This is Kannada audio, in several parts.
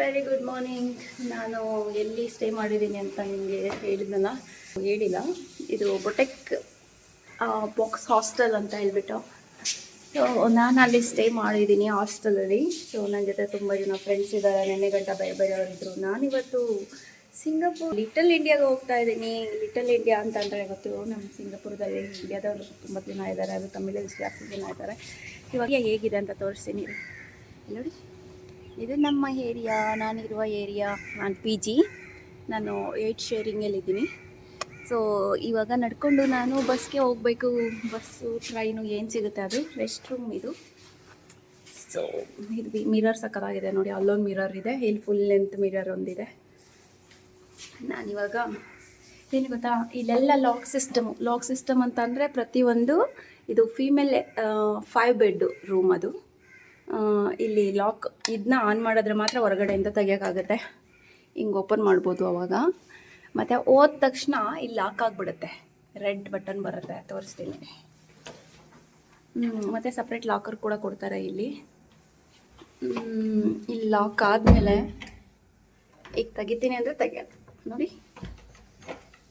ವೆರಿ ಗುಡ್ ಮಾರ್ನಿಂಗ್ ನಾನು ಎಲ್ಲಿ ಸ್ಟೇ ಮಾಡಿದ್ದೀನಿ ಅಂತ ನಿಮಗೆ ಹೇಳಿದ್ನಲ್ಲ? ಹೇಳಿಲ್ಲ. ಇದು ಬೊಟೆಕ್ ಬಾಕ್ಸ್ ಹಾಸ್ಟೆಲ್ ಅಂತ ಹೇಳ್ಬಿಟ್ಟು. ಸೊ ನಾನು ಅಲ್ಲಿ ಸ್ಟೇ ಮಾಡಿದ್ದೀನಿ ಹಾಸ್ಟೆಲಲ್ಲಿ ಸೊ ನನ್ನ ಜೊತೆ ತುಂಬ ಜನ ಫ್ರೆಂಡ್ಸ್ ಇದ್ದಾರೆ. ನೆನ್ನೆ ಗಂಟ ಬೇರೆ ಬೇರೆಯವರಿದ್ದರು ನಾನಿವತ್ತು ಸಿಂಗಾಪುರ್ ಲಿಟಲ್ ಇಂಡಿಯಾಗೆ ಹೋಗ್ತಾ ಇದ್ದೀನಿ. ಲಿಟಲ್ ಇಂಡಿಯಾ ಅಂತ ಅಂದರೆ ಗೊತ್ತು. ನಮ್ಮ ಸಿಂಗಾಪುರದಲ್ಲಿ ಇಂಡಿಯಾದವರು ತುಂಬ ಜನ ಇದ್ದಾರೆ. ಅದು ತಮಿಳಲ್ಲಿ ಜಾಸ್ತಿ ಜನ ಇದ್ದಾರೆ. ಇವಾಗ ಹೇಗಿದೆ ಅಂತ ತೋರಿಸ್ತೀನಿ. ನೋಡಿ. ಇದು ನಮ್ಮ ಏರಿಯಾ ನಾನಿರುವ ಏರಿಯಾ ನಾನು ಪಿ ಜಿ ನಾನು ಏಟ್ ಶೇರಿಂಗಲ್ಲಿದ್ದೀನಿ ಸೊ ಇವಾಗ ನಡ್ಕೊಂಡು ನಾನು ಬಸ್ಗೆ ಹೋಗಬೇಕು. ಬಸ್ಸು ಟ್ರೈನು ಏನು ಸಿಗುತ್ತೆ ಅದು? ರೆಸ್ಟ್ ರೂಮ್ ಇದು ಸೊ ಇದು ಮಿರರ್ ಸಕ್ಕತ್ತಾಗಿದೆ ನೋಡಿ. ಅಲ್ಲೊಂದು ಮಿರರ್ ಇದೆ. ಇಲ್ಲಿ ಫುಲ್ ಲೆಂತ್ ಮಿರರ್ ಒಂದಿದೆ. ನಾನಿವಾಗ ಏನು ಗೊತ್ತಾ? ಇಲ್ಲೆಲ್ಲ ಲಾಕ್ ಸಿಸ್ಟಮು ಲಾಕ್ ಸಿಸ್ಟಮ್ ಅಂತಂದರೆ ಪ್ರತಿಯೊಂದು ಇದು ಫೀಮೇಲ್ ಫೈವ್ ಬೆಡ್ ರೂಮ್ ಅದು. ಇಲ್ಲಿ ಲಾಕ್ ಇದನ್ನ ಆನ್ ಮಾಡಿದ್ರೆ ಮಾತ್ರ ಹೊರಗಡೆಯಿಂದ ತೆಗಿಯೋಕ್ಕಾಗುತ್ತೆ. ಹಿಂಗೆ ಓಪನ್ ಮಾಡ್ಬೋದು ಅವಾಗ. ಮತ್ತು ಹೋದ ತಕ್ಷಣ ಇಲ್ಲಿ ಲಾಕ್ ಆಗಿಬಿಡುತ್ತೆ. ರೆಡ್ ಬಟನ್ ಬರುತ್ತೆ, ತೋರಿಸ್ತೀನಿ. ಮತ್ತು ಸಪ್ರೇಟ್ ಲಾಕರ್ ಕೂಡ ಕೊಡ್ತಾರೆ ಇಲ್ಲಿ. ಇಲ್ಲಿ ಲಾಕ್ ಆದಮೇಲೆ ಈಗ ತೆಗಿತೀನಿ ಅಂದರೆ ತೆಗಿಯಲ್ಲ ನೋಡಿ.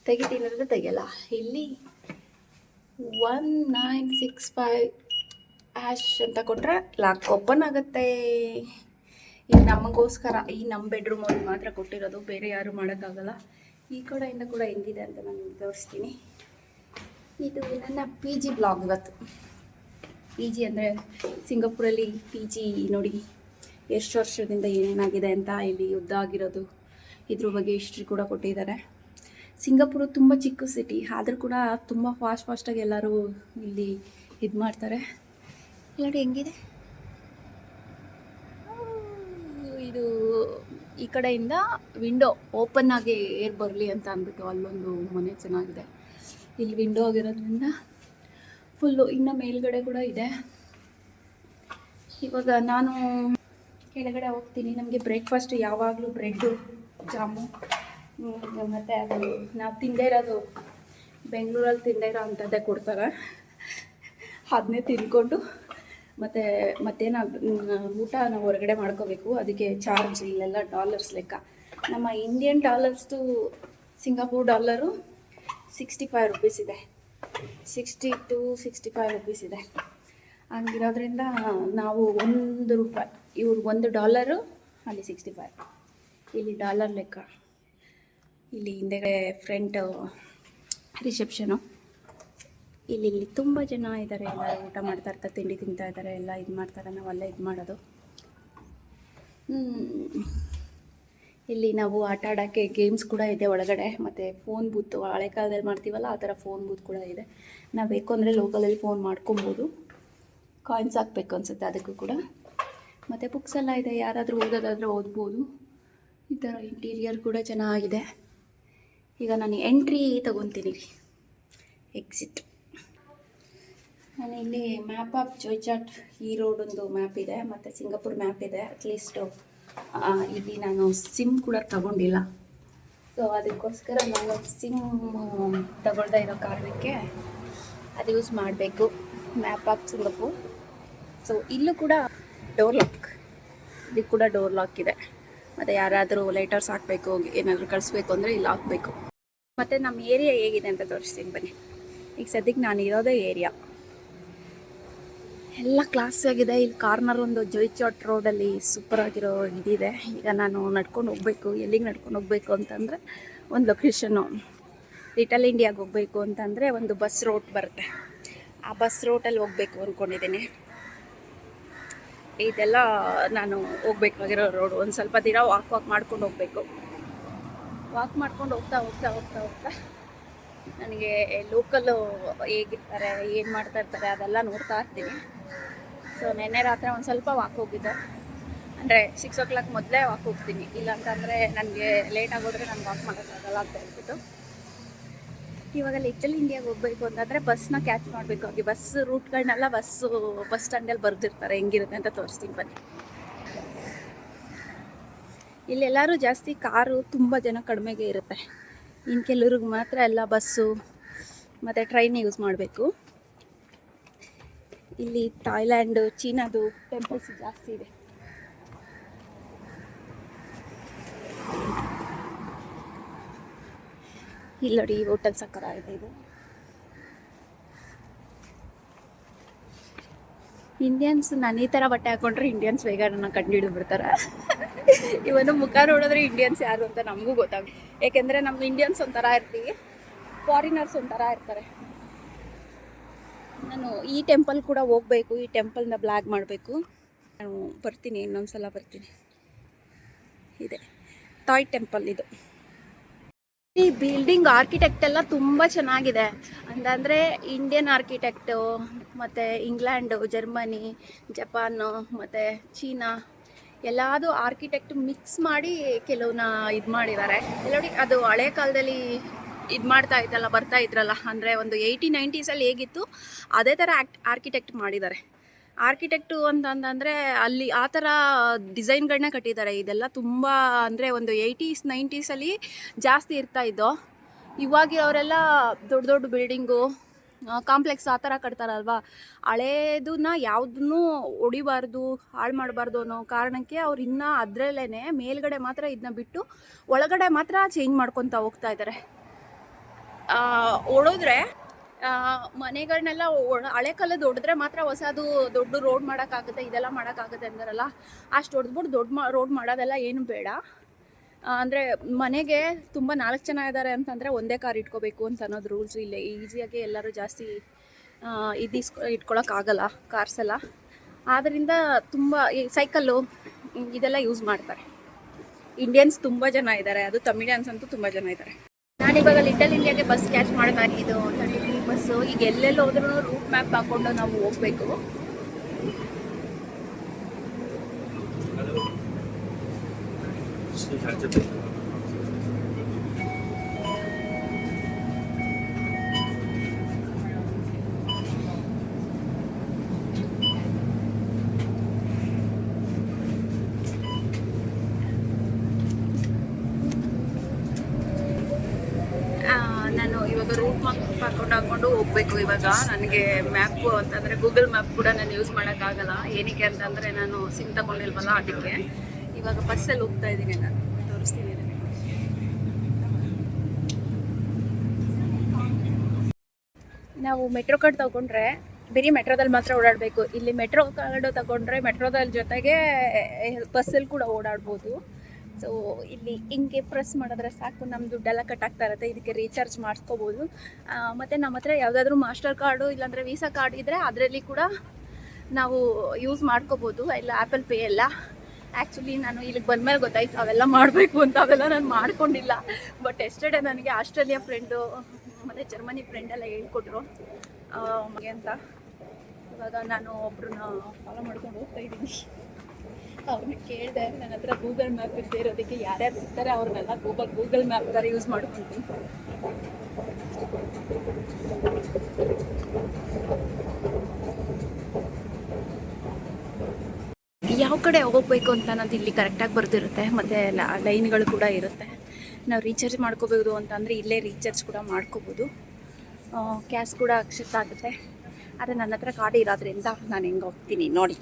ತೆಗಿತೀನಿ ಅಂದರೆ ತೆಗಿಯಲ್ಲ. ಇಲ್ಲಿ one nine six five hash ಅಂತ ಕೊಟ್ಟರೆ ಲಾಕ್ ಓಪನ್ ಆಗುತ್ತೆ. ಈಗ ನಮಗೋಸ್ಕರ ಈ ನಮ್ಮ ಬೆಡ್ರೂಮಲ್ಲಿ ಮಾತ್ರ ಕೊಟ್ಟಿರೋದು, ಬೇರೆ ಯಾರು ಮಾಡೋಕ್ಕಾಗಲ್ಲ. ಈ ಕಡೆಯಿಂದ ಕೂಡ ಹೆಂಗಿದೆ ಅಂತ ನಾನು ತೋರಿಸ್ತೀನಿ. ಇದು ನನ್ನ ಪಿ ಜಿ ಬ್ಲಾಗ್ ಇವತ್ತು. ಪಿ ಜಿ ಅಂದರೆ ಸಿಂಗಾಪುರಲ್ಲಿ ಪಿ ಜಿ ನೋಡಿ, ಎಷ್ಟು ವರ್ಷದಿಂದ ಏನೇನಾಗಿದೆ ಅಂತ ಇಲ್ಲಿ ಯುದ್ಧ ಆಗಿರೋದು. ಇದ್ರ ಬಗ್ಗೆ ಹಿಸ್ಟ್ರಿ ಕೂಡ ಕೊಟ್ಟಿದ್ದಾರೆ. ಸಿಂಗಾಪುರ ತುಂಬ ಚಿಕ್ಕ ಸಿಟಿ ಆದರೂ ಕೂಡ ತುಂಬ ಫಾಸ್ಟ್ ಫಾಸ್ಟಾಗಿ ಎಲ್ಲರೂ ಇಲ್ಲಿ ಇದು ಮಾಡ್ತಾರೆ. ನೋಡಿ ಹೆಂಗಿದೆ? ಇದು ಈ ಕಡೆಯಿಂದ ವಿಂಡೋ ಓಪನ್ ಆಗಿ ಏರ್ ಬರಲಿ ಅಂತ ಅಂದ್ಬಿಟ್ಟು ಅಲ್ಲೊಂದು ಮನೆ ಚೆನ್ನಾಗಿದೆ. ಇಲ್ಲಿ ವಿಂಡೋ ಆಗಿರೋದ್ರಿಂದ ಫುಲ್ಲು ಇನ್ನು ಮೇಲ್ಗಡೆ ಕೂಡ ಇದೆ. ಇವಾಗ ನಾನು ಕೆಳಗಡೆ ಹೋಗ್ತೀನಿ. ನಮಗೆ ಬ್ರೇಕ್ಫಾಸ್ಟ್ ಯಾವಾಗಲೂ ಬ್ರೆಡ್ಡು, ಜಾಮು ಮತ್ತು ಅದು ನಾವು ತಿಂದೇ ಇರೋದು ಬೆಂಗಳೂರಲ್ಲಿ ತಿಂದೇ ಇರೋ ಅಂಥದ್ದೇ ಕೊಡ್ತಾರೆ. ಅದನ್ನೇ ತಿನ್ಕೊಂಡು ಮತ್ತು ಮತ್ತೇನು ಊಟ ನಾವು ಹೊರಗಡೆ ಮಾಡ್ಕೋಬೇಕು. ಅದಕ್ಕೆ ಚಾರ್ಜ್ ಇಲ್ಲೆಲ್ಲ ಡಾಲರ್ಸ್ ಲೆಕ್ಕ. ನಮ್ಮ Indian ಡಾಲರ್ಸ್ದು Singapore dollar sixty five rupees ಇದೆ. Sixty two sixty five rupees ಇದೆ. ಹಂಗಿರೋದ್ರಿಂದ ನಾವು ಒಂದು ರೂಪಾಯಿ ಇವ್ರಿಗೆ ಒಂದು ಡಾಲರು ಅಲ್ಲಿ ಸಿಕ್ಸ್ಟಿ ಫೈವ್ ಇಲ್ಲಿ ಡಾಲರ್ ಲೆಕ್ಕ. ಇಲ್ಲಿ ಹಿಂದೆಗಡೆ ಫ್ರೆಂಟ್ ರಿಸೆಪ್ಷನು ಇಲ್ಲಿ ಇಲ್ಲಿ ತುಂಬ ಜನ ಇದ್ದಾರೆ ಎಲ್ಲ ಊಟ ಮಾಡ್ತಾ ಇರ್ತಾ ತಿಂಡಿ ತಿಂತಾ ಇದ್ದಾರೆ, ಎಲ್ಲ ಇದು ಮಾಡ್ತಾರೆ ನಾವೆಲ್ಲ ಇದು ಮಾಡೋದು. ಇಲ್ಲಿ ನಾವು ಆಟ ಆಡೋಕ್ಕೆ ಗೇಮ್ಸ್ ಕೂಡ ಇದೆ ಒಳಗಡೆ, ಮತ್ತು ಫೋನ್ ಬೂತ್ ಹಳೆ ಕಾಲದಲ್ಲಿ ಮಾಡ್ತೀವಲ್ಲ, ಆ ಥರ ಫೋನ್ ಬೂತ್ ಕೂಡ ಇದೆ. ನಾವು ಬೇಕು ಅಂದರೆ ಲೋಕಲಲ್ಲಿ ಫೋನ್ ಮಾಡ್ಕೊಬೋದು. ಕಾಯಿನ್ಸ್ ಹಾಕ್ಬೇಕು ಅನಿಸುತ್ತೆ ಅದಕ್ಕೂ ಕೂಡ. ಮತ್ತು ಬುಕ್ಸ್ ಎಲ್ಲ ಇದೆ, ಯಾರಾದರೂ ಓದೋದಾದರೆ ಓದ್ಬೋದು. ಈ ಥರ ಇಂಟೀರಿಯರ್ ಕೂಡ ಚೆನ್ನಾಗಿದೆ. ಈಗ ನಾನು ಎಂಟ್ರಿ ತಗೊತೀನಿ. ಎಕ್ಸಿಟ್ ನಾನು ಇಲ್ಲಿ ಮ್ಯಾಪ್ ಆಫ್ ಜೋಯ್ಚಾಟ್ ಈ ರೋಡೊಂದು ಮ್ಯಾಪ್ ಇದೆ, ಮತ್ತು ಸಿಂಗಾಪುರ್ ಮ್ಯಾಪ್ ಇದೆ ಅಟ್ಲೀಸ್ಟು ಇಲ್ಲಿ ನಾನು ಸಿಮ್ ಕೂಡ ತಗೊಂಡಿಲ್ಲ. ಸೊ ಅದಕ್ಕೋಸ್ಕರ ನಾನು ಸಿಮ್ ತಗೊಳ್ತಾ ಇರೋ ಕಾರಣಕ್ಕೆ ಅದು ಯೂಸ್ ಮಾಡಬೇಕು, ಮ್ಯಾಪ್ ಆಫ್ ಸಿಂಗಾಪುರ್. ಸೊ ಇಲ್ಲೂ ಕೂಡ ಡೋರ್ ಲಾಕ್ ಇಲ್ಲಿ ಕೂಡ ಡೋರ್ ಲಾಕ್ ಇದೆ. ಮತ್ತು ಯಾರಾದರೂ ಲೈಟರ್ಸ್ ಹಾಕಬೇಕು, ಏನಾದರೂ ಕಳಿಸ್ಬೇಕು ಅಂದರೆ ಇಲ್ಲಿ ಹಾಕಬೇಕು. ಮತ್ತು ನಮ್ಮ ಏರಿಯಾ ಹೇಗಿದೆ ಅಂತ ತೋರಿಸ್ತೀನಿ ಬನ್ನಿ. ಈಗ ಸದ್ಯಕ್ಕೆ ನಾನು ಇರೋದೇ ಏರಿಯಾ ಎಲ್ಲ ಕ್ಲಾಸ್ ಆಗಿದೆ. ಇಲ್ಲಿ ಕಾರ್ನರ್ ಒಂದು ಜೊಯ್ಚಾಟ್ ರೋಡಲ್ಲಿ ಸೂಪರ್ ಆಗಿರೋ ಇದಿದೆ. ಈಗ ನಾನು ನಡ್ಕೊಂಡು ಹೋಗಬೇಕು. ಎಲ್ಲಿಗೆ ನಡ್ಕೊಂಡು ಹೋಗ್ಬೇಕು ಅಂತಂದರೆ ಒಂದು ಲೊಕೇಶನ್ನು ಲಿಟಲ್ ಇಂಡಿಯಾಗೆ ಹೋಗಬೇಕು ಅಂತಂದರೆ ಒಂದು ಬಸ್ ರೋಡ್ ಬರುತ್ತೆ. ಆ ಬಸ್ ರೋಟಲ್ಲಿ ಹೋಗಬೇಕು ಅಂದ್ಕೊಂಡಿದ್ದೀನಿ ಇದೆಲ್ಲ ನಾನು ಹೋಗ್ಬೇಕಾಗಿರೋ ರೋಡು ಒಂದು ಸ್ವಲ್ಪ ದಿನ ವಾಕ್ ವಾಕ್ ಮಾಡ್ಕೊಂಡು ಹೋಗಬೇಕು. ವಾಕ್ ಮಾಡ್ಕೊಂಡು ಹೋಗ್ತಾ ಹೋಗ್ತಾ ಹೋಗ್ತಾ ಹೋಗ್ತಾ ನನಗೆ ಲೋಕಲ್ಲು ಹೇಗಿರ್ತಾರೆ, ಏನು ಮಾಡ್ತಾ ಇರ್ತಾರೆ ಅದೆಲ್ಲ ನೋಡ್ತಾ ಇರ್ತೀನಿ. ಸೊ ನಿನ್ನೆ ರಾತ್ರಿ ಒಂದು ಸ್ವಲ್ಪ ವಾಕ್ ಹೋಗಿದ್ದೆ. ಅಂದರೆ ಸಿಕ್ಸ್ ಓ ಕ್ಲಾಕ್ ಮೊದಲೇ ವಾಕ್ ಹೋಗ್ತೀನಿ. ಇಲ್ಲಾಂತಂದರೆ ನನಗೆ ಲೇಟ್ ಆಗೋದ್ರೆ ನಾನು ವಾಕ್ ಮಾಡೋಕ್ಕಾಗಲ್ಲ ಅಂತ ಹೇಳ್ಬಿಟ್ಟು. ಇವಾಗ ಲಿಟಲ್ ಇಂಡಿಯಾಗೆ ಹೋಗ್ಬೇಕು ಅಂತಂದರೆ ಬಸ್ನ ಕ್ಯಾಚ್ ಮಾಡಬೇಕು. ಆಗಿ ಬಸ್ ರೂಟ್ಗಳನ್ನೆಲ್ಲ ಬಸ್ಸು ಬಸ್ ಸ್ಟ್ಯಾಂಡಲ್ಲಿ ಬರೆದಿರ್ತಾರೆ. ಹೆಂಗಿರುತ್ತೆ ಅಂತ ತೋರಿಸ್ತೀನಿ ಬನ್ನಿ. ಇಲ್ಲೆಲ್ಲರೂ ಜಾಸ್ತಿ ಕಾರು ತುಂಬ ಜನ ಕಡಿಮೆಗೆ ಇರುತ್ತೆ. ಇನ್ನು ಕೆಲವ್ರಿಗೆ ಮಾತ್ರ ಎಲ್ಲ ಬಸ್ಸು, ಮತ್ತು ಟ್ರೈನ್ ಯೂಸ್ ಮಾಡಬೇಕು. ಇಲ್ಲಿ ಥಾಯ್ಲ್ಯಾಂಡು, ಚೀನಾದು ಟೆಂಪಲ್ಸ್ ಜಾಸ್ತಿ ಇದೆ. ಇಲ್ಲಿ ನೋಡಿ ಹೋಟೆಲ್ ಸಕ್ಕರ ಇದೆ ಇದು. ಇಂಡಿಯನ್ಸ್ ನಾನು ಈ ಥರ ಬಟ್ಟೆ ಹಾಕೊಂಡ್ರೆ ಇಂಡಿಯನ್ಸ್ ಬೇಗ ನನ್ನ ಕಂಡು ಬಿಡ್ತಾರೆ. ಇವನು ಮುಖ ನೋಡಿದ್ರೆ ಇಂಡಿಯನ್ಸ್ ಯಾರು ಅಂತ ನಮಗೂ ಗೊತ್ತಾಗ ಏಕೆಂದರೆ ನಮ್ಮ ಇಂಡಿಯನ್ಸ್ ಒಂಥರ ಇರ್ತೀವಿ. ಫಾರಿನರ್ಸ್ ಒಂಥರ ಇರ್ತಾರೆ. ನಾನು ಈ ಟೆಂಪಲ್ ಕೂಡ ಹೋಗಬೇಕು, ಈ ಟೆಂಪಲ್ನ ಬ್ಲಾಗ್ ಮಾಡಬೇಕು. ನಾನು ಬರ್ತೀನಿ, ಇನ್ನೊಂದ್ಸಲ ಬರ್ತೀನಿ. ಇದೆ. ಥಾಯ್ ಟೆಂಪಲ್ ಇದು. ಈ ಬಿಲ್ಡಿಂಗ್ ಆರ್ಕಿಟೆಕ್ಟ್ ಎಲ್ಲ ತುಂಬ ಚೆನ್ನಾಗಿದೆ. ಅಂತಂದ್ರೆ ಇಂಡಿಯನ್ ಆರ್ಕಿಟೆಕ್ಟು ಮತ್ತು ಇಂಗ್ಲೆಂಡು ಜರ್ಮನಿ ಜಪಾನ್ ಮತ್ತು ಚೀನಾ ಎಲ್ಲಾದು ಆರ್ಕಿಟೆಕ್ಟ್ ಮಿಕ್ಸ್ ಮಾಡಿ ಕೆಲವನ್ನ ಇದು ಮಾಡಿದ್ದಾರೆ. ನೋಡಿ, ಅದು ಹಳೆ ಕಾಲದಲ್ಲಿ ಇದು ಮಾಡ್ತಾ ಇದ್ದಲ್ಲ ಬರ್ತಾ ಇದ್ರಲ್ಲ, ಅಂದರೆ ಒಂದು ಏಯ್ಟಿ ನೈಂಟೀಸಲ್ಲಿ ಹೇಗಿತ್ತು, ಅದೇ ಥರ ಆಕ್ಟ್ ಆರ್ಕಿಟೆಕ್ಟ್ ಮಾಡಿದ್ದಾರೆ. ಆರ್ಕಿಟೆಕ್ಟು ಅಂತ ಅಂತಂದರೆ ಅಲ್ಲಿ ಆ ಥರ ಡಿಸೈನ್ಗಳನ್ನ ಕಟ್ಟಿದ್ದಾರೆ. ಇದೆಲ್ಲ ತುಂಬ ಅಂದರೆ ಒಂದು ಏಯ್ಟೀಸ್ ನೈಂಟೀಸಲ್ಲಿ ಜಾಸ್ತಿ ಇರ್ತಾ ಇದ್ದೋ. ಇವಾಗಿರೋರೆಲ್ಲ ದೊಡ್ಡ ದೊಡ್ಡ ಬಿಲ್ಡಿಂಗು ಕಾಂಪ್ಲೆಕ್ಸ್ ಆ ಥರ ಕಟ್ತಾರಲ್ವಾ? ಹಳೇದನ್ನ ಯಾವುದನ್ನು ಹೊಡಿಬಾರ್ದು ಹಾಳು ಮಾಡಬಾರ್ದು ಅನ್ನೋ ಕಾರಣಕ್ಕೆ ಅವ್ರು ಇನ್ನೂ ಅದರಲ್ಲೇ ಮೇಲ್ಗಡೆ ಮಾತ್ರ ಇದನ್ನ ಬಿಟ್ಟು ಒಳಗಡೆ ಮಾತ್ರ ಚೇಂಜ್ ಮಾಡ್ಕೊತಾ ಹೋಗ್ತಾ ಇದ್ದಾರೆ ಓಡೋದ್ರೆ ಮನೆಗಳನ್ನೆಲ್ಲ ಹಳೆ ಕಾಲದ ದೊಡ್ಡದ್ರೆ ಮಾತ್ರ ಹೊಸದು ದೊಡ್ಡ ರೋಡ್ ಮಾಡೋಕ್ಕಾಗುತ್ತೆ, ಇದೆಲ್ಲ ಮಾಡೋಕ್ಕಾಗುತ್ತೆ ಅಂತಾರಲ್ಲ, ಅಷ್ಟು ಹೊಡೆದ್ಬಿಟ್ಟು ದೊಡ್ಡ ರೋಡ್ ಮಾಡೋದೆಲ್ಲ ಏನು ಬೇಡ. ಅಂದರೆ ಮನೆಗೆ ತುಂಬ ನಾಲ್ಕು ಜನ ಇದ್ದಾರೆ ಅಂತಂದರೆ ಒಂದೇ ಕಾರ್ ಇಟ್ಕೋಬೇಕು ಅಂತ ಅನ್ನೋದು ರೂಲ್ಸು ಇಲ್ಲ ಈಸಿಯಾಗಿ ಎಲ್ಲರೂ ಜಾಸ್ತಿ ಇದು ಇಸ್ಕೊ ಇಟ್ಕೊಳಕ್ಕಾಗಲ್ಲ ಕಾರ್ಸ್ ಎಲ್ಲ. ಆದ್ದರಿಂದ ತುಂಬ ಈ ಸೈಕಲ್ಲು ಇದೆಲ್ಲ ಯೂಸ್ ಮಾಡ್ತಾರೆ. ಇಂಡಿಯನ್ಸ್ ತುಂಬ ಜನ ಇದ್ದಾರೆ ಅದು ತಮಿಳಿಯನ್ಸ್ ಅಂತೂ ತುಂಬ ಜನ ಇದ್ದಾರೆ ನಾನಿವಾಗ ಲಿಟಲ್ ಇಂಡಿಯಾಗೆ ಬಸ್ ಕ್ಯಾಚ್ ಮಾಡಿದಾಗ ಇದು ತರ್ಟಿ ತ್ರೀ ಬಸ್ಸು ಈಗ ಎಲ್ಲೆಲ್ಲಿ ಹೋದ್ರೂ ರೂಟ್ ಮ್ಯಾಪ್ ಹಾಕೊಂಡು ನಾವು ಹೋಗ್ಬೇಕು. ರೂಟ್ ಹಾಕೊಂಡು ಹಾಕೊಂಡು ಹೋಗ್ಬೇಕು ಇವಾಗ. ನನಗೆ ಮ್ಯಾಪು ಅಂತಂದರೆ ಗೂಗಲ್ ಮ್ಯಾಪ್ ಕೂಡ ನಾನು ಯೂಸ್ ಮಾಡೋಕ್ಕಾಗಲ್ಲ. ಏನಕ್ಕೆ ಅಂತಂದರೆ ನಾನು ಸಿಮ್ ತಗೊಂಡಿಲ್ವಲ್ಲ ಅದಕ್ಕೆ. ಇವಾಗ ಬಸ್ಸಲ್ಲಿ ಹೋಗ್ತಾ ಇದ್ದೀನಿ ನಾನು. ತೋರಿಸ್ತೀನಿ. ನಾವು ಮೆಟ್ರೋ ಕಾರ್ಡ್ ತಗೊಂಡ್ರೆ ಬರೀ ಮೆಟ್ರೋದಲ್ಲಿ ಮಾತ್ರ ಓಡಾಡಬೇಕು. ಇಲ್ಲಿ ಮೆಟ್ರೋ ಕಾರ್ಡು ತಗೊಂಡ್ರೆ ಮೆಟ್ರೋದಲ್ಲಿ ಜೊತೆಗೆ ಬಸ್ಸಲ್ಲಿ ಕೂಡ ಓಡಾಡ್ಬೋದು. ಸೊ ಇಲ್ಲಿ ಹಿಂಗೆ ಪ್ರೆಸ್ ಮಾಡಿದ್ರೆ ಸಾಕು ನಮ್ಮ ದುಡ್ಡೆಲ್ಲ ಕಟ್ ಆಗ್ತಾ ಇರುತ್ತೆ, ಇದಕ್ಕೆ ರೀಚಾರ್ಜ್ ಮಾಡಿಸ್ಕೋಬೋದು. ಮತ್ತು ನಮ್ಮ ಹತ್ರ ಯಾವುದಾದ್ರೂ ಮಾಸ್ಟರ್ ಕಾರ್ಡು ಇಲ್ಲಾಂದರೆ ವೀಸಾ ಕಾರ್ಡ್ ಇದ್ದರೆ ಅದರಲ್ಲಿ ಕೂಡ ನಾವು ಯೂಸ್ ಮಾಡ್ಕೋಬೋದು, ಇಲ್ಲ ಆ್ಯಪಲ್ ಪೇ ಎಲ್ಲ. ಆ್ಯಕ್ಚುಲಿ ನಾನು ಇಲ್ಲಿಗೆ ಬಂದಮೇಲೆ ಗೊತ್ತಾಯ್ತು, ಅವೆಲ್ಲ ಮಾಡಬೇಕು ಅಂತ ಅವೆಲ್ಲ ನಾನು ಮಾಡ್ಕೊಂಡಿಲ್ಲ. ಬಟ್ ಎಸ್ಟರ್ಡೇ ನನಗೆ ಆಸ್ಟ್ರೇಲಿಯಾ ಫ್ರೆಂಡು ಮತ್ತು ಜರ್ಮನಿ ಫ್ರೆಂಡೆಲ್ಲ ಹೇಳ್ಕೊಟ್ರು. ಅಂತ. ಇವಾಗ ನಾನು ಒಬ್ರನ್ನ ಫಾಲೋ ಮಾಡ್ಕೊಂಡು ಹೋಗ್ತಾ ಇದ್ದೀನಿ. ಅವ್ರನ್ನ ಕೇಳಿದೆ ನನ್ನ ಹತ್ರ ಗೂಗಲ್ ಮ್ಯಾಪ್ ಇಲ್ಲದೆ ಇರೋದಕ್ಕೆ ಯಾರ್ಯಾರು ಸಿಗ್ತಾರೆ, ಅವ್ರನ್ನೆಲ್ಲ ಗೂಗಲ್ ಗೂಗಲ್ ಮ್ಯಾಪ್ ಥರ ಯೂಸ್ ಮಾಡ್ಕೊತೀನಿ. ಯಾವ ಕಡೆ ಹೋಗ್ಬೇಕು ಅಂತ ಅನ್ನೋದು ಇಲ್ಲಿ ಕರೆಕ್ಟಾಗಿ ಬರ್ದಿರುತ್ತೆ, ಮತ್ತು ಲೈನ್ಗಳು ಕೂಡ ಇರುತ್ತೆ. ನಾವು ರೀಚಾರ್ಜ್ ಮಾಡ್ಕೋಬೋದು ಅಂತಂದರೆ ಇಲ್ಲೇ ರೀಚಾರ್ಜ್ ಕೂಡ ಮಾಡ್ಕೋಬೋದು ಕ್ಯಾಶ್ ಕೂಡ ಅಕ್ಷತ್ ಆಗುತ್ತೆ. ಆದರೆ ನನ್ನ ಹತ್ರ ಕಾರ್ಡ್ ಇರೋದ್ರಿಂದ ನಾನು ಹೆಂಗೆ ಹೋಗ್ತೀನಿ ನೋಡಿ.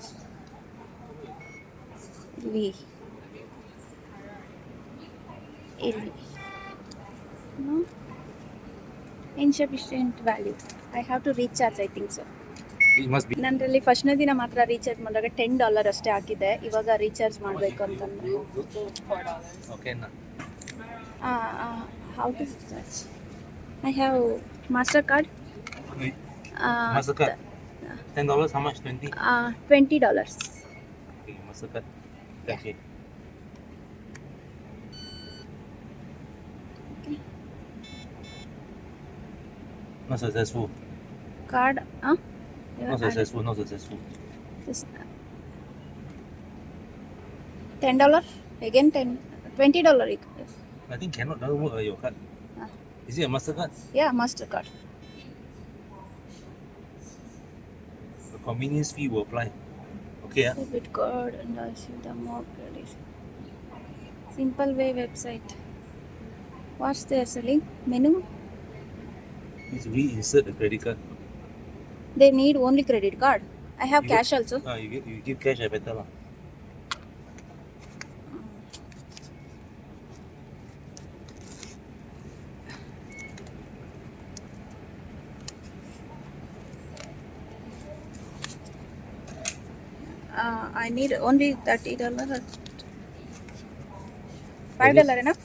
ಇಲ್ಲಿ. ಇಲ್ಲಿ. Insufficient value I have to recharge I think so It must be. ನನ್ನಲ್ಲಿ ಫಸ್ಟ್ನೇ ದಿನ ಮಾತ್ರ ರೀಚಾರ್ಜ್ ಮಾಡಿದಾಗ ಟೆನ್ ಡಾಲರ್ ಅಷ್ಟೇ ಹಾಕಿದೆ ಇವಾಗ ರೀಚಾರ್ಜ್ ಮಾಡಬೇಕು ಅಂತಂದ್ರೆ. How to recharge I have master card twenty Mastercard. Yeah. Okay. Not successful. Card, huh? They were Not added. successful. Not successful. This- uh, ten dollar again ten twenty dollar it is. I think cannot. Doesn't work. Uh, your card. Ah. Is it a Mastercard? yeah mastercard The convenience fee will apply. Yeah. Debit card and also the more credit. Simple Way website. What's the are selling? Menu? It's we insert a credit card. They need only credit card. I have you cash give, also. Ah, you, give, you give cash, I bet. Uh, I need only thirty dollar. Five dollar enough?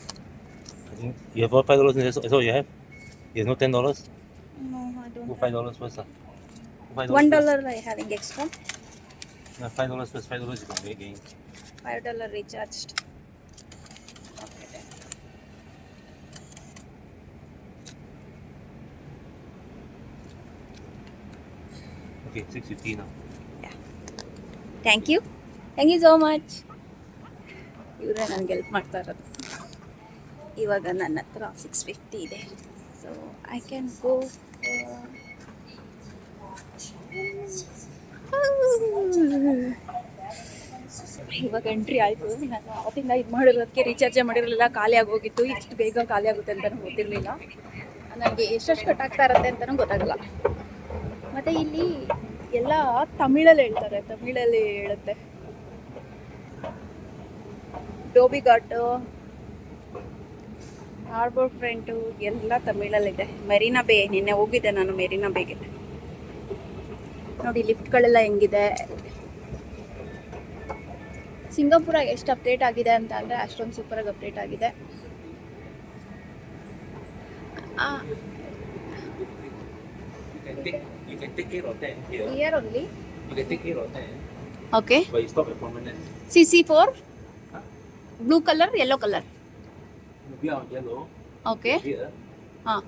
I think you have all five dollars. That's all you have. There's no ten dollars. No, I don't. Go five dollars first. lah. Go Five One dollar I having extra. No, five dollars first. Five dollars you can make gain. Five dollar recharged. Okay, then. Okay, six fifty now. Thank you thank you so much ಇವರೇ ನನಗೆ ಹೆಲ್ಪ್ ಮಾಡ್ತಾ ಇರೋದು. ಇವಾಗ ನನ್ನ ಹತ್ರ ಸಿಕ್ಸ್ ಫಿಫ್ಟಿ ಇದೆ. ಸೊ ಐ ಕ್ಯಾನ್ ಗೋ ಇವಾಗ ಎಂಟ್ರಿ ಆಯಿತು. ನಾನು ಅವತ್ತಿಂದ ಇದು ಮಾಡಿರೋದಕ್ಕೆ ರೀಚಾರ್ಜೇ ಮಾಡಿರಲಿಲ್ಲ ಖಾಲಿ ಆಗೋಗಿತ್ತು. ಇಷ್ಟು ಬೇಗ ಖಾಲಿ ಆಗುತ್ತೆ ಅಂತಲೂ ಗೊತ್ತಿರಲಿಲ್ಲ. ನನಗೆ ಎಷ್ಟೆಷ್ಟು ಕಟ್ ಆಗ್ತಾ ಇರುತ್ತೆ ಅಂತಲೂ ಗೊತ್ತಾಗಲ್ಲ. ಮತ್ತು ಇಲ್ಲಿ ಎಲ್ಲ ತಮಿಳಲ್ಲಿ ಹೇಳ್ತಾರೆ, ತಮಿಳಲ್ಲಿ ಹೇಳುತ್ತೆ. ಡೋಬಿ ಘಾಟು ಹಾರ್ಬರ್ ಫ್ರಂಟು ಎಲ್ಲ ತಮಿಳಲ್ಲಿದೆ. ಮೆರಿನಾ ಬೇ ನಿನ್ನೆ ಹೋಗಿದ್ದೆ ನಾನು ಮೆರಿನಾ ಬೇಗೆ ನೋಡಿ ಲಿಫ್ಟ್ಗಳೆಲ್ಲ ಹೆಂಗಿದೆ. ಸಿಂಗಾಪುರ ಎಷ್ಟು ಅಪ್ಡೇಟ್ ಆಗಿದೆ ಅಂತ ಅಂದರೆ ಅಷ್ಟೊಂದು ಸೂಪರಾಗಿ ಅಪ್ಡೇಟ್ ಆಗಿದೆ. take it or 10 here. Here only. You can take it or 10. Okay. But you stop at prominent. CC4? Huh? Blue color, yellow color. We are on yellow. Okay. Here. Huh.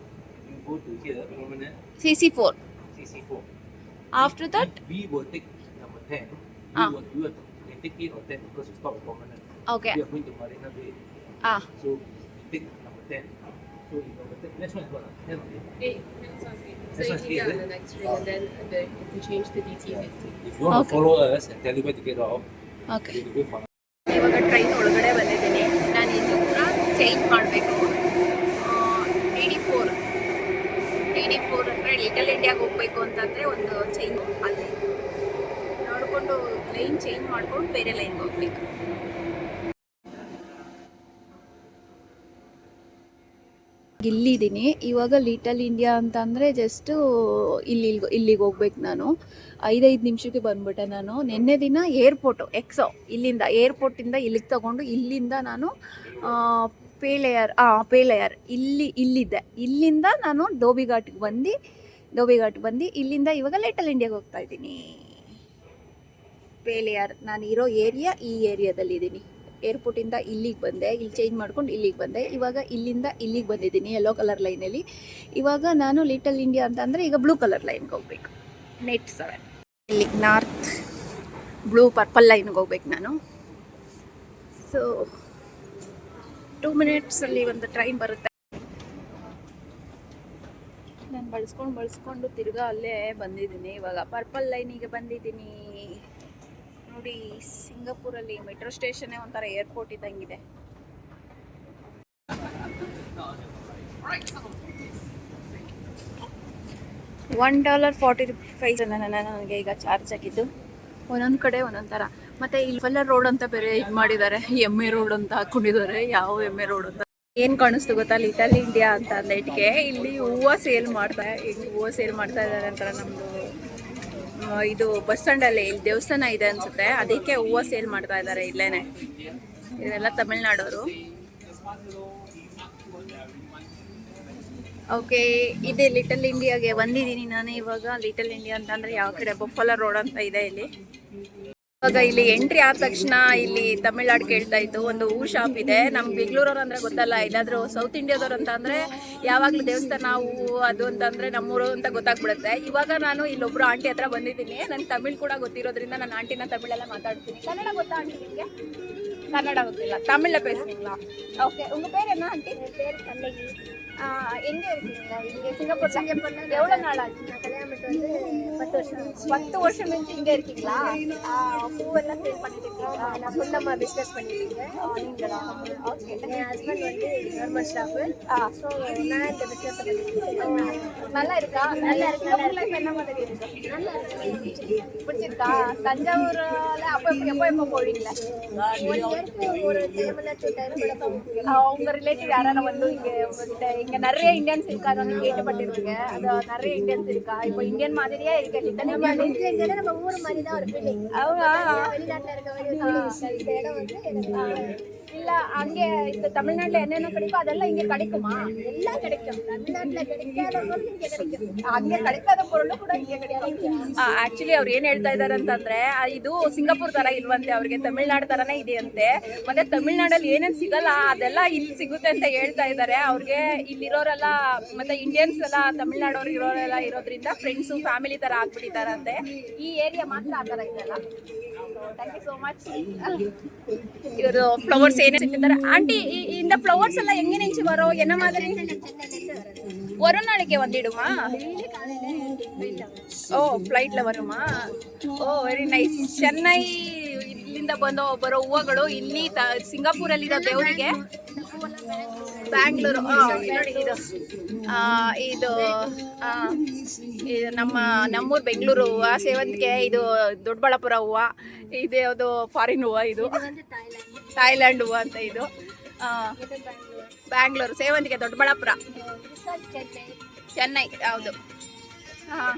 You go to here, permanent. CC4. CC4. After that? We will take number 10. Ah. You, will, you will take it or 10 because you stop at prominent. Okay. We are going to Marina Bay. Ah. So you take number 10. Next one is what? Eight. So This you eight, get on the next ring and then the, you change to DT50. If you want Okay. to follow us and tell you where to get off, okay you go for ಇವಾಗ ಟ್ರೈನ್ ಒಳಗಡೆ ಬಂದಿದ್ದೀನಿ ನಾನು ಇನ್ನು ಕೂಡ ಚೇಂಜ್ ಮಾಡಬೇಕು D D four D D four ಅಂದರೆ ಲಿಟಲ್ ಇಂಡಿಯಾಗೆ ಹೋಗ್ಬೇಕು ಅಂತಂದರೆ ಒಂದು ಚೇಂಜ್ ಅಲ್ಲಿ ನೋಡಿಕೊಂಡು ಲೈನ್ ಚೇಂಜ್ ಮಾಡ್ಕೊಂಡು ಬೇರೆ ಲೈನ್ಗೆ ಹೋಗ್ಬೇಕು ಇಲ್ಲಿದ್ದೀನಿ. ಇವಾಗ ಲಿಟಲ್ ಇಂಡಿಯಾ ಅಂತ ಅಂದರೆ ಜಸ್ಟು ಇಲ್ಲಿ ಇಲ್ಲಿಗೆ ಹೋಗ್ಬೇಕು ನಾನು. ಐದೈದು ನಿಮಿಷಕ್ಕೆ ಬಂದ್ಬಿಟ್ಟೆ ನಾನು. ನಿನ್ನೆ ದಿನ ಏರ್ಪೋರ್ಟು ಎಕ್ಸೋ ಇಲ್ಲಿಂದ ಏರ್ಪೋರ್ಟಿಂದ ಇಲ್ಲಿಗೆ ತಗೊಂಡು ಇಲ್ಲಿಂದ ನಾನು ಆ, ಪೇಳೆಯರ್ ಹಾಂ ಪೇಲೆಯಾರ್ ಇಲ್ಲಿ ಇಲ್ಲಿದ್ದೆ. ಇಲ್ಲಿಂದ ನಾನು ಡೋಬಿಘಾಟ್ಗೆ ಬಂದು ಡೋಬಿಘಾಟ್ಗೆ ಬಂದು ಇಲ್ಲಿಂದ ಇವಾಗ ಲಿಟಲ್ ಇಂಡಿಯಾಗೆ ಹೋಗ್ತಾ ಇದ್ದೀನಿ. ಪೇಲೆಯಾರ್ ನಾನು ಇರೋ ಏರಿಯಾ ಈ ಏರಿಯಾದಲ್ಲಿದ್ದೀನಿ ಏರ್ಪೋರ್ಟಿಂದ ಇಲ್ಲಿಗೆ ಬಂದೆ. ಇಲ್ಲಿ ಚೇಂಜ್ ಮಾಡ್ಕೊಂಡು ಇಲ್ಲಿಗೆ ಬಂದೆ. ಇವಾಗ ಇಲ್ಲಿಂದ ಇಲ್ಲಿಗೆ ಬಂದಿದ್ದೀನಿ ಯೆಲ್ಲೋ ಕಲರ್ ಲೈನಲ್ಲಿ ಇವಾಗ ನಾನು ಲಿಟಲ್ ಇಂಡಿಯಾ ಅಂತ ಅಂದರೆ ಈಗ ಬ್ಲೂ ಕಲರ್ ಲೈನ್ಗೆ ಹೋಗ್ಬೇಕು. ನೆಟ್ ಸೆವೆನ್ ಇಲ್ಲಿ ನಾರ್ತ್ ಬ್ಲೂ ಪರ್ಪಲ್ ಲೈನ್ಗೆ ಹೋಗ್ಬೇಕು ನಾನು. ಸೊ ಟೂ ಮಿನಿಟ್ಸಲ್ಲಿ ಒಂದು ಟ್ರೈನ್ ಬರುತ್ತೆ. ನಾನು ಬಳಸ್ಕೊಂಡು ಬಳಸ್ಕೊಂಡು ತಿರ್ಗಾ ಅಲ್ಲೇ ಬಂದಿದ್ದೀನಿ. ಇವಾಗ ಪರ್ಪಲ್ ಲೈನಿಗೆ ಬಂದಿದ್ದೀನಿ. ನೋಡಿ, ಸಿಂಗಾಪುರಲ್ಲಿ ಮೆಟ್ರೋ ಸ್ಟೇಷನ್ನೇ ಒಂಥರ ಏರ್ಪೋರ್ಟ್ ಇದ್ದಂಗಿದೆ. ಒನ್ ಡಾಲರ್ ಫಾರ್ಟಿ ಫೈವ್ ನನಗೆ ಈಗ ಚಾರ್ಜ್ ಆಗಿದ್ದು ಒಂದೊಂದು ಕಡೆ ಒಂದೊಂದು ಥರ ಮತ್ತೆ ಇಲ್ಲಿ ಫಲ್ಲರ್ ರೋಡ್ ಅಂತ ಬೇರೆ ಇದು ಮಾಡಿದ್ದಾರೆ. ಎಂ ಎ ರೋಡ್ ಅಂತ ಹಾಕೊಂಡಿದ್ದಾರೆ. ಯಾವ ಎಂ ಎ ರೋಡ್ ಅಂತ. ಏನು ಕಾಣಿಸ್ತು ಗೊತ್ತಾ? ಲಿಟಲ್ ಇಂಡಿಯಾ ಅಂತ ಅಂದೈಟ್ಗೆ ಇಲ್ಲಿ ಹೂವು ಸೇಲ್ ಮಾಡ್ತಾ ಇಲ್ಲಿ ಹೂವು ಸೇಲ್ ಮಾಡ್ತಾ ಇದ್ದಾರೆ ಅಂತ ನಮ್ಮದು ಇದು ಬಸ್ ಸ್ಟ್ಯಾಂಡಲ್ಲಿ ಇಲ್ಲಿ ದೇವಸ್ಥಾನ ಇದೆ ಅನ್ಸುತ್ತೆ. ಅದಕ್ಕೆ ಹೂವು ಸೇಲ್ ಮಾಡ್ತಾ ಇದ್ದಾರೆ ಇಲ್ಲೇನೆ. ಇದೆಲ್ಲ ತಮಿಳ್ನಾಡೋರು. ಓಕೆ, ಇದೆ ಲಿಟಲ್ ಇಂಡಿಯಾಗೆ ಬಂದಿದ್ದೀನಿ ನಾನು ಇವಾಗ. ಲಿಟಲ್ ಇಂಡಿಯಾ ಅಂತಂದ್ರೆ ಯಾವ ಕಡೆ ಬೊಫಲ ರೋಡ್ ಅಂತ ಇದೆ ಇಲ್ಲಿ. ಇವಾಗ ಇಲ್ಲಿ ಎಂಟ್ರಿ ಆದ ತಕ್ಷಣ ಇಲ್ಲಿ ತಮಿಳ್ನಾಡು ಕೇಳ್ತಾ ಇತ್ತು ಒಂದು ಹೂ ಶಾಪ್ ಇದೆ. ನಮ್ ಬೆಂಗಳೂರವ್ರು ಅಂದ್ರೆ ಗೊತ್ತಲ್ಲ ಇಲ್ಲಾದ್ರೂ ಸೌತ್ ಇಂಡಿಯಾದವ್ರು ಅಂತ ಅಂದ್ರೆ ಯಾವಾಗಲೂ ದೇವಸ್ಥಾನ ಹೂವು ಅದು ಅಂತಂದ್ರೆ ನಮ್ಮೂರು ಅಂತ ಗೊತ್ತಾಗ್ಬಿಡುತ್ತೆ. ಇವಾಗ ನಾನು ಇಲ್ಲೊಬ್ರು ಆಂಟಿ ಹತ್ರ ಬಂದಿದ್ದೀನಿ. ನನ್ ತಮಿಳ್ ಕೂಡ ಗೊತ್ತಿರೋದ್ರಿಂದ ನಾನು ಆಂಟಿನ ತಮಿಳೆಲ್ಲ ಮಾತಾಡ್ತೀನಿ. ಕನ್ನಡ ಗೊತ್ತಾ ಆಂಟಿ ನಿಮಗೆ? ಕನ್ನಡ ಗೊತ್ತಿಲ್ಲ. ತಮಿಳ್ பேசுவீங்களா ಓಕೆ உங்க பேர் என்ன ஆண்டி பேர் கண்ணகி எங்க இருக்கீங்க இங்க சிங்கப்பூர் சிங்கப்பூர்ல எவ்வளவு நாள் பூவெல்லாம் சேல் பண்ணிட்டு இருக்கீங்களா நான் சொந்தமா பிசினஸ் பண்ணிட்டு இருக்கேன் நீங்களா ஓகே என் ஹஸ்பண்ட் வந்து கவர்மெண்ட் ஸ்டாஃப் ஸோ நான் இந்த பிசினஸ் பண்ணிட்டு இருக்கேன் நல்லா இருக்கா? நல்லா இருக்கு. சிங்கப்பூர்ல இப்ப என்ன மாதிரி இருக்கு? நல்லா இருக்கு. பிடிச்சிருக்கா? தஞ்சாவூர்ல அப்போ எப்போ எப்போ போவீங்களா ஒரு டைம் உங்க ரிலேட்டிவ் யாராவது வந்து இங்க உங்ககிட்ட இங்க நிறைய இந்தியன்ஸ் இருக்காங்க கேள்விப்பட்டிருக்கீங்க அது நிறைய இந்தியன்ஸ் இருக்கா? இப்போ இந்தியன் மாதிரியே இருக்கு நம்ம ஊர் மாதிரி தான் ஒரு ஃபீலிங் அவங்க வெளிநாட்டுல இருக்க மாதிரி ஒரு feeling. இந்த இடம் வந்து எனக்கு இல்ல அங்கே இந்த தமிழ்நாட்டுல என்னென்ன கிடைக்கும் அதெல்லாம் இங்க கிடைக்குமா எல்லாம் கிடைக்கும் தமிழ்நாட்டுல கிடைக்காத பொருள் இங்க கிடைக்கும் ಹಂಗೆ ಕಡಿತಾದ ಪೊರಳು ಕೂಡ ಹಿಂಗೆ ಆಕ್ಚುಲಿ ಅವ್ರು ಏನ್ ಹೇಳ್ತಾ ಇದಾರೆ ಅಂತಂದ್ರೆ ಆ, ಇದು ಸಿಂಗಾಪುರ್ ತರ ಇಲ್ವಂತೆ ಅವ್ರಿಗೆ ತಮಿಳ್ನಾಡು ತರನೇ ಇದೆಯಂತೆ ಮತ್ತೆ ತಮಿಳ್ನಾಡಲ್ಲಿ ಏನೇನ್ ಸಿಗಲ್ಲ ಅದೆಲ್ಲ ಇಲ್ಲಿ ಸಿಗುತ್ತೆ ಅಂತ ಹೇಳ್ತಾ ಇದ್ದಾರೆ ಅವ್ರಿಗೆ ಇಲ್ಲಿರೋರೆಲ್ಲ ಮತ್ತೆ ಇಂಡಿಯನ್ಸ್ ಎಲ್ಲ ತಮಿಳ್ನಾಡವ್ರು ಇರೋರೆಲ್ಲ ಇರೋದ್ರಿಂದ ಫ್ರೆಂಡ್ಸು ಫ್ಯಾಮಿಲಿ ತರ ಆಗ್ಬಿಟ್ಟಿದಾರಂತೆ ಈ ಏರಿಯಾ ಮಾತ್ರ ಆ ತರ ಇದೆಲ್ಲ ಥ್ಯಾಂಕ್ ಯು ಸೋ ಮಚ್ ಇವರು ಫ್ಲವರ್ಸ್ ಏನೇನು ಇಟ್ಟಿದ್ದಾರೆ ಆಂಟಿ ಇಂದ ಫ್ಲವರ್ಸ್ ಎಲ್ಲ ಹೆಂಗೆ ನಿಂಚು ಬರೋ? ಎನ್ನ ಮಾದರಿ? ವರೋ ನಾಳೆಗೆ ಒಂದಿಡುಮಾ? ಓ ಫ್ಲೈಟ್ಲ ವರುಮಾ? ಓ ವೆರಿ ನೈಸ್ ಚೆನ್ನೈ ಇಲ್ಲಿಂದ ಬಂದೋ ಬರೋ ಹೂವುಗಳು ಇಲ್ಲಿ ಸಿಂಗಾಪುರಲ್ಲಿರೋ ದೇವರಿಗೆ. ಬ್ಯಾಂಗ್ಳೂರು. ಇದು. ಇದು ನಮ್ಮ ನಮ್ಮೂರು ಬೆಂಗಳೂರು ಹೂವು ಸೇವಂತಿಗೆ ಇದು ದೊಡ್ಡಬಳ್ಳಾಪುರ ಹೂವು ಇದು ಯಾವುದು ಫಾರಿನ್ ಹೂವು ಇದು. ಥಾಯ್ಲ್ಯಾಂಡ್ ಹೂವು ಅಂತ ಇದು. ಬ್ಯಾಂಗ್ಳೂರು ಸೇವಂತಿಗೆ ದೊಡ್ಡಬಳ್ಳಾಪುರ. ಚೆನ್ನೈ ಹೌದು. ಹಾಂ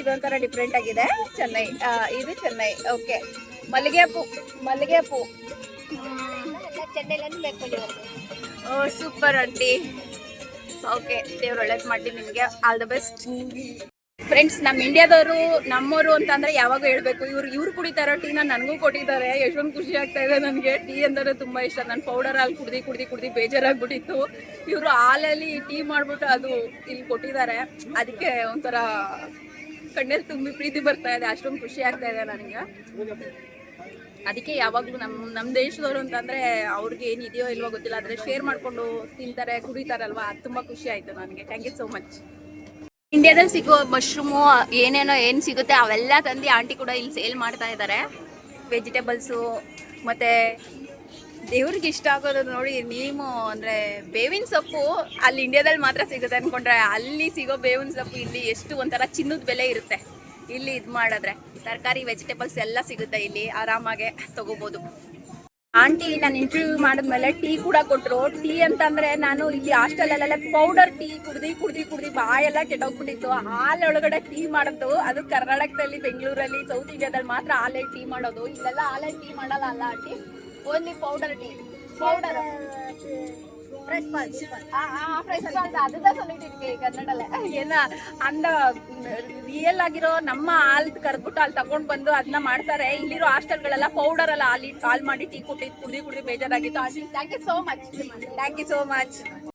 ಇದೊಂಥರ ಡಿಫ್ರೆಂಟ್ ಆಗಿದೆ. ಚೆನ್ನೈ ಇದು ಚೆನ್ನೈ ಓಕೆ ಮಲ್ಲಿಗೆ ಪೂ ಮಲ್ಲಿಗೆ ಪೂ ಓ ಸೂಪರ್ ಅಂಟಿ ಓಕೆ, ದೇವ್ರು ಒಳ್ಳೇದು ಮಾಡಿ ನಿಮಗೆ. ಆಲ್ ದ ಬೆಸ್ಟ್ ಫ್ರೆಂಡ್ಸ್ ನಮ್ಮ ಇಂಡಿಯಾದವರು ನಮ್ಮವರು ಅಂತಂದ್ರೆ ಯಾವಾಗ ಹೇಳ್ಬೇಕು, ಇವ್ರು ಇವ್ರು ಟೀ ಟೀನ ನನಗೂ ಕೊಟ್ಟಿದ್ದಾರೆ. ಎಷ್ಟೊಂದು ಖುಷಿ ಆಗ್ತಾ ಇದೆ ನನಗೆ. ಟೀ ಅಂದರೆ ತುಂಬಾ ಇಷ್ಟ. ನಾನು ಪೌಡರ್ ಹಾಲು ಕುಡ್ದು ಕುಡ್ದು ಕುಡ್ದು ಬೇಜಾರಾಗ್ಬಿಟ್ಟಿತ್ತು. ಇವರು ಹಾಲಲ್ಲಿ ಟೀ ಮಾಡ್ಬಿಟ್ಟು ಅದು ಇಲ್ಲಿ ಕೊಟ್ಟಿದ್ದಾರೆ. ಅದಕ್ಕೆ ಒಂಥರ ಕಣ್ಣಲ್ಲಿ ತುಂಬಿ ಪ್ರೀತಿ ಬರ್ತಾ ಇದೆ. ಅಷ್ಟೊಂದು ಖುಷಿ ಆಗ್ತಾ ಇದೆ ನನಗೆ. ಅದಕ್ಕೆ ಯಾವಾಗಲೂ ನಮ್ಮ ನಮ್ಮ ದೇಶದವರು ಅಂತಂದ್ರೆ ಅವ್ರಿಗೆ ಏನಿದೆಯೋ ಇಲ್ವೋ ಗೊತ್ತಿಲ್ಲ, ಆದರೆ ಶೇರ್ ಮಾಡ್ಕೊಂಡು ತಿಂತಾರೆ, ಕುಡಿತಾರಲ್ವಾ? ಅದು ತುಂಬ ಖುಷಿ ಆಯಿತು ನನಗೆ. ಥ್ಯಾಂಕ್ ಯು ಸೋ ಮಚ್ ಇಂಡಿಯಾದಲ್ಲಿ ಸಿಗೋ ಮಶ್ರೂಮು ಏನೇನೋ ಏನು ಸಿಗುತ್ತೆ ಅವೆಲ್ಲ ತಂದು ಆಂಟಿ ಕೂಡ ಇಲ್ಲಿ ಸೇಲ್ ಮಾಡ್ತಾ ಇದ್ದಾರೆ ವೆಜಿಟೇಬಲ್ಸು ಮತ್ತು ದೇವ್ರಿಗೆ ಇಷ್ಟ ಆಗೋದು ನೋಡಿ ನೀವು ಅಂದರೆ ಬೇವಿನ ಸೊಪ್ಪು ಅಲ್ಲಿ ಇಂಡಿಯಾದಲ್ಲಿ ಮಾತ್ರ ಸಿಗುತ್ತೆ ಅಂದ್ಕೊಂಡ್ರೆ ಅಲ್ಲಿ ಸಿಗೋ ಬೇವಿನ ಸೊಪ್ಪು ಇಲ್ಲಿ ಎಷ್ಟು ಒಂಥರ ಚಿನ್ನದ ಬೆಲೆ ಇರುತ್ತೆ. ಇಲ್ಲಿ ಇದು ಮಾಡಿದ್ರೆ ತರಕಾರಿ ವೆಜಿಟೇಬಲ್ಸ್ ಎಲ್ಲ ಸಿಗುತ್ತೆ ಇಲ್ಲಿ. ಆರಾಮಾಗೆ ತಗೋಬೋದು. ಆಂಟಿ, ನಾನು ಇಂಟರ್ವ್ಯೂ ಮಾಡಿದ್ಮೇಲೆ ಟೀ ಕೂಡ ಕೊಟ್ಟರು ಟೀ ಅಂತಂದ್ರೆ ನಾನು ಇಲ್ಲಿ ಹಾಸ್ಟೆಲಲ್ಲೆಲ್ಲ ಪೌಡರ್ ಟೀ ಕುಡ್ದು ಕುಡ್ದು ಕುಡ್ದು ಬಾಯೆಲ್ಲ ಕೆಟ್ಟೋಗ್ಬಿಟ್ಟಿತ್ತು. ಹಾಲೊಳಗಡೆ ಟೀ ಮಾಡೋದು, ಅದು ಕರ್ನಾಟಕದಲ್ಲಿ, ಬೆಂಗಳೂರಲ್ಲಿ ಸೌತ್ ಇಂಡಿಯಾದಲ್ಲಿ ಮಾತ್ರ ಹಾಲೇ ಟೀ ಮಾಡೋದು. ಇಲ್ಲೆಲ್ಲ ಹಾಲೇ ಟೀ ಮಾಡಲ್ಲ ಅಲ್ಲ aunty? Only powder tea. Powder fresh பால் ஃப்ரெஷ் பால் அதுதான் சொல்லிட்டு இருக்கேன் ಕನ್ನಡಲ್ಲೇ ಏನ ಅಂದ ರಿಯಲ್ ಆಗಿರೋ ನಮ್ಮ ಹಾಲ್ ಕರ್ದ್ಬಿಟ್ಟು ಅಲ್ಲಿ ತಗೊಂಡ್ ಬಂದು ಅದನ್ನ ಮಾಡ್ತಾರೆ ಇಲ್ಲಿರೋ ಹಾಸ್ಟೆಲ್ಗಳೆಲ್ಲ ಪೌಡರ್ ಎಲ್ಲ ಹಾಲಿ ಹಾಲ್ ಮಾಡಿ ಟೀ ಕುಟ್ಟಿ ಕುಡ್ದು ಕುಡ್ದು ಬೇಜಾರಾಗಿತ್ತು thank you so much thank you so much